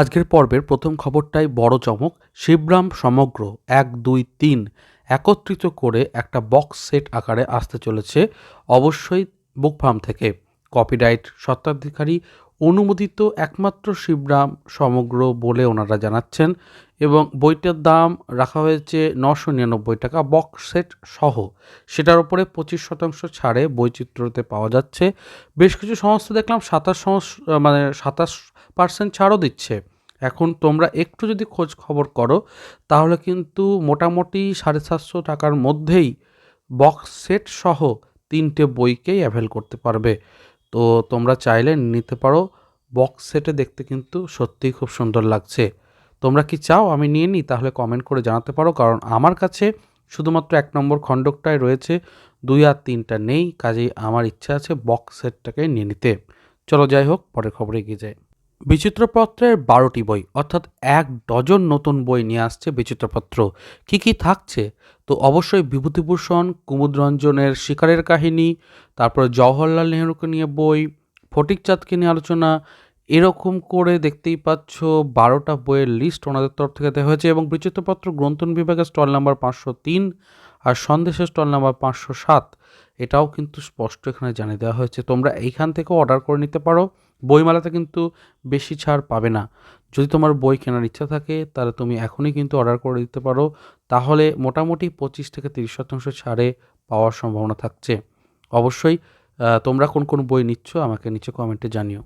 আজকের পর্বের প্রথম খবরটাই বড় চমক, শিবরাম সমগ্র এক, দুই, তিন একত্রিত করে একটা বক্স সেট আকারে আসতে চলেছে অবশ্যই বুক ফার্ম থেকে। কপিরাইট স্বত্বাধিকারী অনুমোদিত একমাত্র শিবরাম সমগ্র বলে ওনারা জানাচ্ছেন এবং বইটার দাম রাখা হয়েছে নশো নিরানব্বই টাকা বক্স সেট সহ। সেটার উপরে পঁচিশ শতাংশ ছাড়ে বৈচিত্র্যতে পাওয়া যাচ্ছে। বেশ কিছু সংস্থা দেখলাম, সাতাশ মানে সাতাশ পার্সেন্ট ছাড়ও দিচ্ছে। এখন তোমরা একটু যদি খোঁজ খবর করো, তাহলে কিন্তু মোটামুটি সাড়ে সাতশো টাকার মধ্যেই বক্স সেট সহ তিনটে বইকেই অ্যাভেল করতে পারবে। তো তোমরা চাইলে নিতে পারো, বক্স সেটে দেখতে কিন্তু সত্যিই খুব সুন্দর লাগছে। তোমরা কি চাও আমি নিয়ে নিই? তাহলে কমেন্ট করে জানাতে পারো, কারণ আমার কাছে শুধুমাত্র এক নম্বর খণ্ডকটাই রয়েছে, দুই আর তিনটা নেই, কাজেই আমার ইচ্ছা আছে বক্স সেটটাকে নিয়ে নিতে। চলো যাই হোক, পরের খবরে এগিয়ে যায় বিচিত্রপত্রের বারোটি বই, অর্থাৎ এক ডজন নতুন বই নিয়ে আসছে বিচিত্রপত্র। কি কি থাকছে? তো অবশ্যই বিভূতিভূষণ, কুমুদরঞ্জনের শিকারের কাহিনী, তারপরে জওহরলাল নেহরুকে নিয়ে বই ফটিকচাঁদকে নিয়ে আলোচনা, এরকম করে দেখতেই পাচ্ছ বারোটা বইয়ের লিস্ট ওনাদের তরফ থেকে দেওয়া হয়েছে এবং বিচিত্রপত্র গ্রন্থন বিভাগের স্টল নাম্বার পাঁচশো তিন আর সন্দেশের স্টল নাম্বার পাঁচশো সাত, এটাও কিন্তু স্পষ্ট এখানে জানিয়ে দেওয়া হয়েছে। তোমরা এইখান থেকেও অর্ডার করে নিতে পারো। বইমেলাতে কিন্তু বেশি ছাড় পাবে না। যদি তোমার বই কেনার ইচ্ছা থাকে, তাহলে তুমি এখনই কিন্তু অর্ডার করে দিতে পারো। তাহলে মোটামুটি পঁচিশ থেকে তিরিশ শতাংশ ছাড়ে পাওয়ার সম্ভাবনা থাকছে। অবশ্যই তোমরা কোন কোন বই নিচ্ছ আমাকে নিচে কমেন্টে জানিও।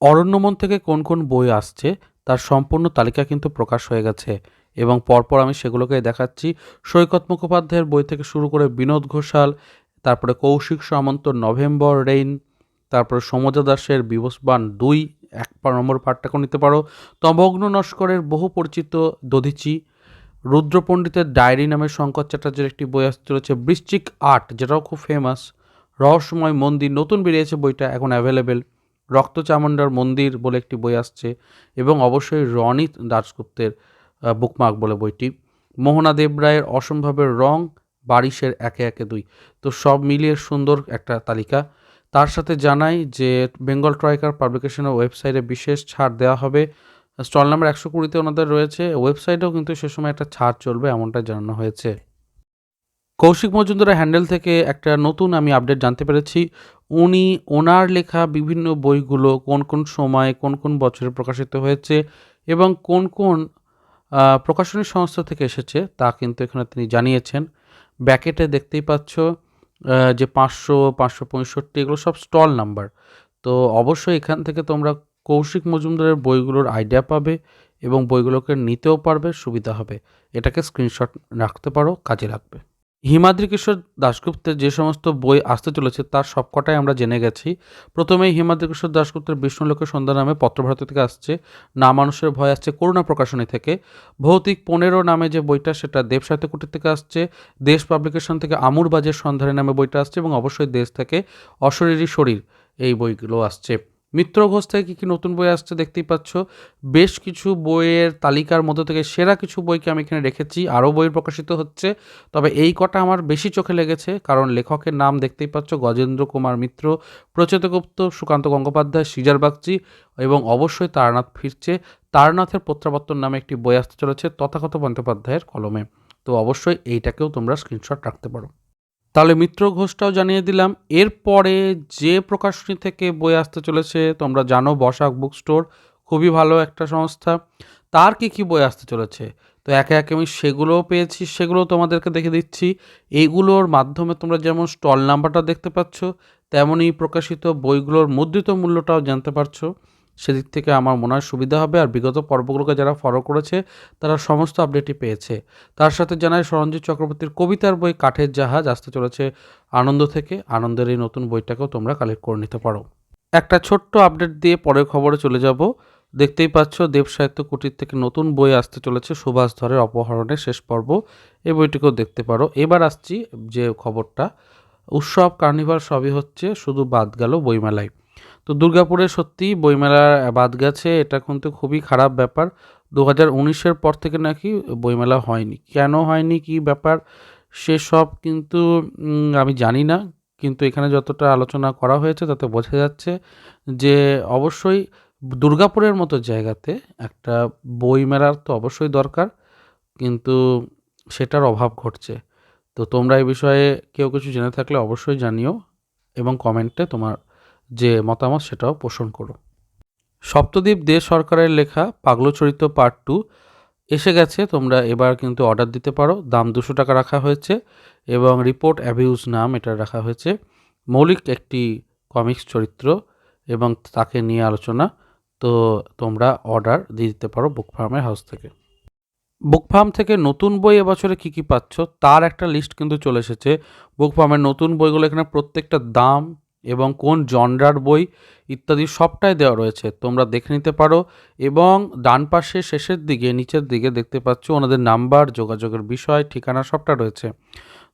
অরণ্যমন থেকে কোন কোন বই আসছে, তার সম্পূর্ণ তালিকা কিন্তু প্রকাশ হয়ে গেছে। এবং পরপর আমি সেগুলোকে দেখাচ্ছি। সৈকত মুখোপাধ্যায়ের বই থেকে শুরু করে বিনোদ ঘোষাল, তারপরে কৌশিক সামন্ত, নভেম্বর রেইন তারপরে সমজা দাসের বিবসবান দুই, এক নম্বর পাঠটাকেও নিতে পারো। তমগ্ন নস্করের বহু পরিচিত দধিচি, রুদ্র পণ্ডিতের ডায়েরি নামের শঙ্কর চ্যাটার্যের একটি বই আসতে চলেছে, বৃশ্চিক আর্ট, যেটাও খুব ফেমাস রহস্যময় মন্দির, নতুন বেরিয়েছে বইটা, এখন অ্যাভেলেবেল রক্ত চামুন্ডার মন্দির বলে একটি বই আসছে, এবং অবশ্যই রনিত দাসগুপ্তের বুকমার্ক বলে বইটি। মোহনা দেবরায়ের অসম্ভবের রং, বারিশের একে একে দুই। তো সব মিলিয়ে সুন্দর একটা তালিকা। তার সাথে জানাই যে বেঙ্গল ট্রাইকার পাবলিকেশনের ওয়েবসাইটে বিশেষ ছাড় দেওয়া হবে। স্টল নাম্বার একশো কুড়িতে ওনাদের রয়েছে। ওয়েবসাইটেও কিন্তু সে সময় একটা ছাড় চলবে এমনটা জানানো হয়েছে। কৌশিক মজুমদারের হ্যান্ডেল থেকে একটা নতুন আমি আপডেট জানতে পেরেছি। উনি ওনার লেখা বিভিন্ন বইগুলো কোন কোন সময়, কোন কোন বছরে প্রকাশিত হয়েছে এবং কোন কোন প্রকাশনী সংস্থা থেকে এসেছে তা কিন্তু এখানে তিনি জানিয়েছেন। ব্যাকেটে দেখতেই পাচ্ছ যে পাঁচশো পাঁচশো পঁয়ষট্টি, এগুলো সব স্টল নাম্বার তো অবশ্যই এখান থেকে তোমরা কৌশিক মজুমদারের বইগুলোর আইডিয়া পাবে এবং বইগুলোকে নিতেও পারবে, সুবিধা হবে। এটাকে স্ক্রিনশট রাখতে পারো, কাজে লাগবে। হিমাদ্রি কিশোর দাশগুপ্তের যে সমস্ত বই আসতে চলেছে, তার সবকটাই আমরা জেনে গেছি। প্রথমেই হিমাদ্রি কিশোর দাশগুপ্তের বিষ্ণুলোকের সন্ধ্যা নামে পত্রভারতী থেকে আসছে না মানুষের ভয় আসছে করুণা প্রকাশনী থেকে। ভৌতিক পনেরো নামে যে বইটা, সেটা দেব সাহিত্য কুটির থেকে আসছে, দেশ পাবলিকেশন থেকে আমুর বাজের সন্ধানে নামে বইটা আসছে এবং অবশ্যই দেশ থেকে অশরীরী শরীর এই বইগুলো আসছে। মিত্র ঘোষ থেকে কী কী নতুন বই আসছে দেখতেই পাচ্ছ। বেশ কিছু বইয়ের তালিকার মধ্যে থেকে সেরা কিছু বইকে আমি এখানে রেখেছি, আরও বই প্রকাশিত হচ্ছে। তবে এই কটা আমার বেশি চোখে লেগেছে, কারণ লেখকের নাম দেখতেই পাচ্ছ গজেন্দ্র কুমার মিত্র প্রচেতগুপ্ত সুকান্ত গঙ্গোপাধ্যায়, সিজার বাগচি এবং অবশ্যই তারনাথ ফিরছে। তারনাথের প্রত্যাবর্তন নামে একটি বই আসতে চলেছে তথাগত বন্দ্যোপাধ্যায়ের কলমে। তো অবশ্যই এইটাকেও তোমরা স্ক্রিনশট রাখতে পারো। তাহলে মিত্র ঘোষটাও জানিয়ে দিলাম, এরপরে যে প্রকাশনী থেকে বই আসতে চলেছে, তোমরা জানো বসাক বুক স্টোর খুবই ভালো একটা সংস্থা। তার কী কী বই আসতে চলেছে? তো একে একে আমি সেগুলোও পেয়েছি, সেগুলোও তোমাদেরকে দেখে দিচ্ছি। এইগুলোর মাধ্যমে তোমরা যেমন স্টল নাম্বারটা দেখতে পাচ্ছ, তেমনই প্রকাশিত বইগুলোর মুদ্রিত মূল্যটাও জানতে পারছ। সেদিক থেকে আমার মনে হয় সুবিধা হবে। আর বিগত পর্বগুলোকে যারা ফলো করেছে, তারা সমস্ত আপডেটই পেয়েছে। তার সাথে জানায় সরঞ্জিৎ চক্রবর্তীর কবিতার বই কাঠের জাহাজ, আসতে চলেছে আনন্দ থেকে। আনন্দের এই নতুন বইটাকেও তোমরা কালেক্ট করে নিতে পারো। একটা ছোট্ট আপডেট দিয়ে পরের খবরে চলে যাব। দেখতেই পাচ্ছ দেব সাহিত্য কুটির থেকে নতুন বই আসতে চলেছে সুভাষ ধরের অপহরণের শেষ পর্ব। এই বইটিকেও দেখতে পারো। এবার আসছি যে খবরটা। উৎসব, কার্নিভাল সবই হচ্ছে শুধু বাদ গেল বইমেলায়। তো দুর্গাপুরে সত্যি বইমেলা বাদ গেছে, এটা কিন্তু খুবই খারাপ ব্যাপার। দু হাজার উনিশের পর থেকে নাকি বইমেলা হয়নি। কেন হয়নি, কি ব্যাপার, সেসব কিন্তু আমি জানি না। কিন্তু এখানে যতটা আলোচনা করা হয়েছে, তাতে বোঝা যাচ্ছে যে অবশ্যই দুর্গাপুরের মতো জায়গাতে একটা বই মেলার তো অবশ্যই দরকার, কিন্তু সেটার অভাব ঘটছে। তো তোমরা এই বিষয়ে কেউ কিছু জেনে থাকলে অবশ্যই জানিও এবং কমেন্টে তোমার যে মতামত সেটাও পোষণ করো। সপ্তদ্বীপ দে সরকারের লেখা পাগল চরিত্র পার্ট টু এসে গেছে, তোমরা এবার কিন্তু অর্ডার দিতে পারো। দাম দুশো টাকা রাখা হয়েছে এবং রিপোর্ট অ্যাবিউজ নাম এটা রাখা হয়েছে। মৌলিক একটি কমিক্স চরিত্র এবং তাকে নিয়ে আলোচনা, তো তোমরা অর্ডার দিয়ে দিতে পারো বুক ফার্মের হাউস থেকে। বুক ফার্ম থেকে নতুন বই এবছরে কী কী পাচ্ছ? তার একটা লিস্ট কিন্তু চলে এসেছে। বুক ফার্মের নতুন বইগুলো এখানে প্রত্যেকটা দাম এবং কোন জনরার বই ইত্যাদি সবটাই দেওয়া রয়েছে। তোমরা দেখে নিতে পারো এবং ডান পাশে শেষের দিকে, নিচের দিকে দেখতে পাচ্ছ ওনাদের নাম্বার, যোগাযোগের বিষয়, ঠিকানা সবটা রয়েছে।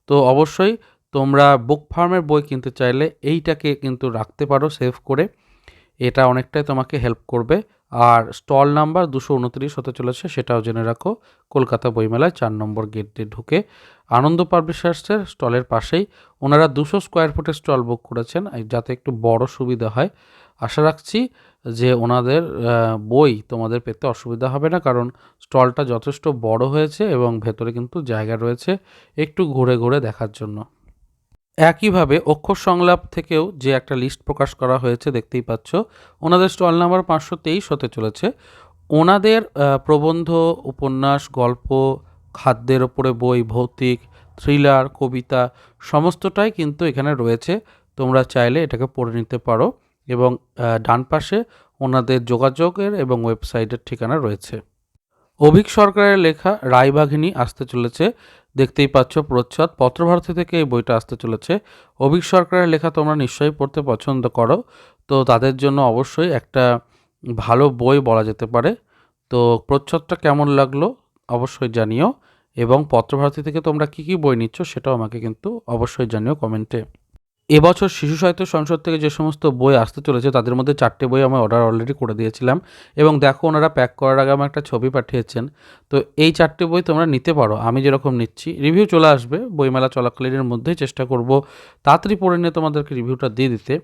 তো অবশ্যই তোমরা বুক ফার্মের বই কিনতে চাইলে এইটাকে কিন্তু রাখতে পারো, সেভ করে। এটা অনেকটাই তোমাকে হেল্প করবে। আর স্টল নাম্বার দুশো উনত্রিশ হতে চলেছে, সেটাও জেনে রাখো। কলকাতা বইমেলায় চার নম্বর গেট দিয়ে ঢুকে আনন্দ পাবলিশার্সের স্টলের পাশেই ওনারা দুশো স্কোয়ার ফুটের স্টল বুক করেছেন যাতে একটু বড় সুবিধা হয়। আশা রাখছি যে ওনাদের বই তোমাদের পেতে অসুবিধা হবে না, কারণ স্টলটা যথেষ্ট বড় হয়েছে এবং ভেতরে কিন্তু জায়গা রয়েছে একটু ঘুরে ঘুরে দেখার জন্য। একইভাবে অক্ষর সংলাপ থেকেও যে একটা লিস্ট প্রকাশ করা হয়েছে, দেখতেই পাচ্ছ। ওনাদের স্টল নাম্বার পাঁচশো তেইশ হতে চলেছে। ওনাদের প্রবন্ধ, উপন্যাস, গল্প, খাদ্যের ওপরে বই, ভৌতিক, থ্রিলার, কবিতা, সমস্তটাই কিন্তু এখানে রয়েছে। তোমরা চাইলে এটাকে পড়ে নিতে পারো এবং ডান পাশে ওনাদের যোগাযোগের এবং ওয়েবসাইটের ঠিকানা রয়েছে। অভিক সরকারের লেখা রায়বাঘিনী আসতে চলেছে। দেখতেই পাচ্ছ প্রচ্ছদ। পত্রভারতী থেকে এই বইটা আসতে চলেছে। অভিক সরকারের লেখা তোমরা নিশ্চয়ই পড়তে পছন্দ করো। তো তাদের জন্য অবশ্যই একটা ভালো বই বলা যেতে পারে। তো প্রচ্ছদটা কেমন লাগল অবশ্যই জানিও। এবং পত্রভারতী থেকে তোমরা কী কী বই নিচ্ছ সেটাও আমাকে কিন্তু অবশ্যই জানিও কমেন্টে। এবছর শিশু সাহিত্য সংসদ থেকে যে সমস্ত বই আসতে চলেছে, তাদের মধ্যে চারটে বই আমি অর্ডার অলরেডি করে দিয়েছিলাম। এবং দেখো, ওনারা প্যাক করার আগে আমার একটা ছবি পাঠিয়েছেন। তো এই চারটে বই তোমরা নিতে পারো, আমি যেরকম নিচ্ছি। রিভিউ চলে আসবে, বইমেলা চলাকালীনের মধ্যেই চেষ্টা করব তাড়াতাড়ি পড়ে নিয়ে তোমাদেরকে রিভিউটা দিয়ে দিতে।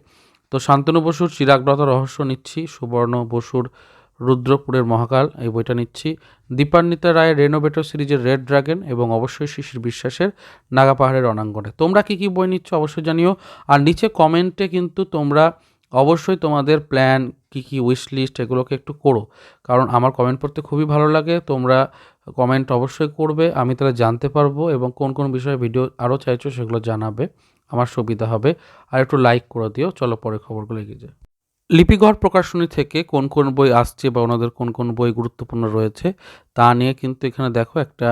তো শান্তনু বসুর চিরাগ্রত রহস্য নিচ্ছি, সুবর্ণ বসুর রুদ্রপুরের মহাকাল, এই বইটা নিচ্ছি। দীপান্বিতা রায়ের রেনোভেটর সিরিজের রেড ড্রাগন এবং অবশ্যই শিশির বিশ্বাসের নাগা পাহাড়ের রণাঙ্গনে তোমরা কী কী বই নিচ্ছ অবশ্যই জানিও। আর নিচে কমেন্টে কিন্তু তোমরা অবশ্যই তোমাদের প্ল্যান, কী কী উইশ লিস্ট এগুলোকে একটু করো। কারণ আমার কমেন্ট পড়তে খুবই ভালো লাগে, তোমরা কমেন্ট অবশ্যই করবে, আমি তাহলে জানতে পারব এবং কোন কোন বিষয়ে ভিডিও আরও চাইছো সেগুলো জানাবে, আমার সুবিধা হবে। আর একটু লাইক করে দিও, চলো পরে খবরগুলো এগিয়ে যায় লিপিঘর প্রকাশনী থেকে কোন কোন বই আসছে বা ওনাদের কোন কোন বই গুরুত্বপূর্ণ রয়েছে, তা নিয়ে কিন্তু এখানে দেখো একটা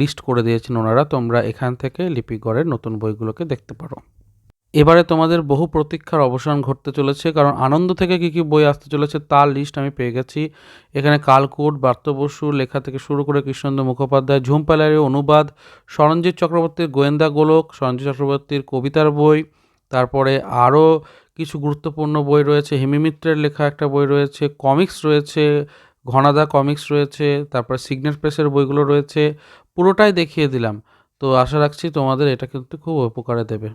লিস্ট করে দিয়েছেন ওনারা। তোমরা এখান থেকে লিপিঘরের নতুন বইগুলোকে দেখতে পারো। এবারে তোমাদের বহু প্রতীক্ষার অবসান ঘটতে চলেছে, কারণ আনন্দ থেকে কী কী বই আসতে চলেছে তার লিস্ট আমি পেয়ে গেছি। এখানে কালকুট, বার্ত বসু, লেখা থেকে শুরু করে কৃষ্ণেন্দ্র মুখোপাধ্যায় ঝুমপালারের অনুবাদ সরঞ্জিৎ চক্রবর্তীর গোয়েন্দা গোলক সরঞ্জিৎ চক্রবর্তীর কবিতার বই, তারপরে আরও কিছু গুরুত্বপূর্ণ বই রয়েছে। হেমি মিত্রের লেখা একটা বই রয়েছে, কমিক্স রয়েছে, ঘনাদা কমিক্স রয়েছে, তারপর সিগনেট প্রেসের বইগুলো রয়েছে, পুরোটাই দেখিয়ে দিলাম। তো আশা রাখছি তোমাদের এটা কিন্তু খুব উপকারে দেবে।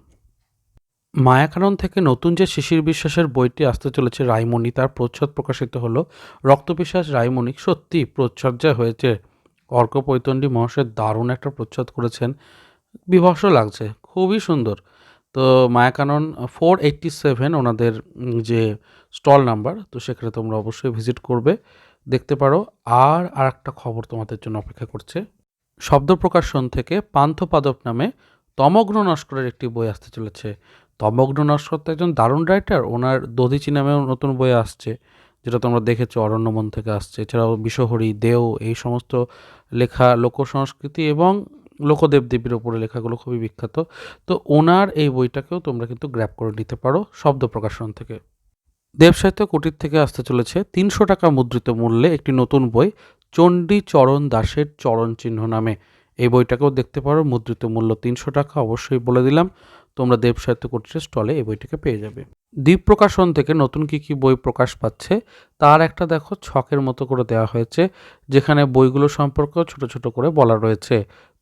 মায়াকানন থেকে নতুন যে শিশির বিশ্বাসের বইটি আসতে চলেছে রায়মণি তার প্রচ্ছদ প্রকাশিত হলো। রক্তবিশ্বাস রায়মণি সত্যি প্রচ্ছদ যা হয়েছে। অর্ক পৈতণ্ডী মহাশয় দারুণ একটা প্রচ্ছদ করেছেন। বিভৎস লাগছে, খুবই সুন্দর। তো মায়াকানন ফোর এইট্টি সেভেন ওনাদের যে স্টল নাম্বার, তো সেখানে তোমরা অবশ্যই ভিজিট করবে, দেখতে পারো। আর আর একটা খবর তোমাদের জন্য অপেক্ষা করছে। শব্দ প্রকাশন থেকে পান্থপাদক নামে তমগ্ন নস্করের একটি বই আসতে চলেছে। তমগ্ন নস্কর তো একজন দারুণ রাইটার ওনার দধিচি নামেও নতুন বই আসছে, যেটা তোমরা দেখেছ অরণ্যমন থেকে আসছে। এছাড়াও বিশ্বহরি দেও, এই সমস্ত লেখা লোক সংস্কৃতি এবং লোকদেব দেবীর ওপরে লেখাগুলো খুবই বিখ্যাত। তো ওনার এই বইটাকেও তোমরা কিন্তু গ্র্যাব করে নিতে পারো শব্দ প্রকাশন থেকে। দেবসাহিত্য কুটির থেকে আসতে চলেছে তিনশো টাকা মুদ্রিত মূল্যে একটি নতুন বই, চণ্ডী চরণ দাসের চরণ চিহ্ন নামে। এই বইটাকেও দেখতে পারো, মুদ্রিত মূল্য তিনশো টাকা, অবশ্যই বলে দিলাম। তোমরা দেব সাহিত্য কুটিরের স্টলে এই বইটাকে পেয়ে যাবে। দ্বীপ প্রকাশন থেকে নতুন কী কী বই প্রকাশ পাচ্ছে, তার একটা দেখো ছকের মতো করে দেওয়া হয়েছে, যেখানে বইগুলো সম্পর্কেও ছোট ছোট করে বলা রয়েছে।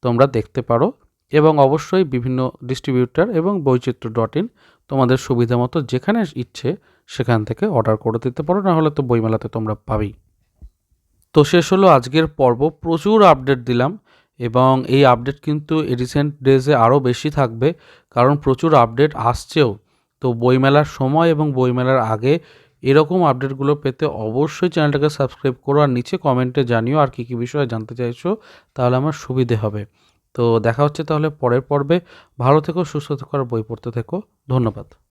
তোমরা দেখতে পারো এবং অবশ্যই বিভিন্ন ডিস্ট্রিবিউটার এবং বৈচিত্র্য ডট ইন তোমাদের সুবিধা মতো যেখানে ইচ্ছে সেখান থেকে অর্ডার করে দিতে পারো না হলে তো বইমেলাতে তোমরা পাবেই। তো শেষ হলো আজকের পর্ব। প্রচুর আপডেট দিলাম এবং এই আপডেট কিন্তু রিসেন্ট ডেজে আরও বেশি থাকবে, কারণ প্রচুর আপডেট আসছেও। তো বইমেলার সময় এবং বইমেলার আগে এরকম আপডেটগুলো পেতে অবশ্যই চ্যানেলটাকে সাবস্ক্রাইব করো আর নিচে কমেন্টে জানিও আর কী কী বিষয়ে জানতে চাইছো, তাহলে আমার সুবিধে হবে। তো দেখা হচ্ছে তাহলে পরের পর্বে। ভালো থেকো, সুস্থ থেকো আর বই পড়তে থেকো। ধন্যবাদ।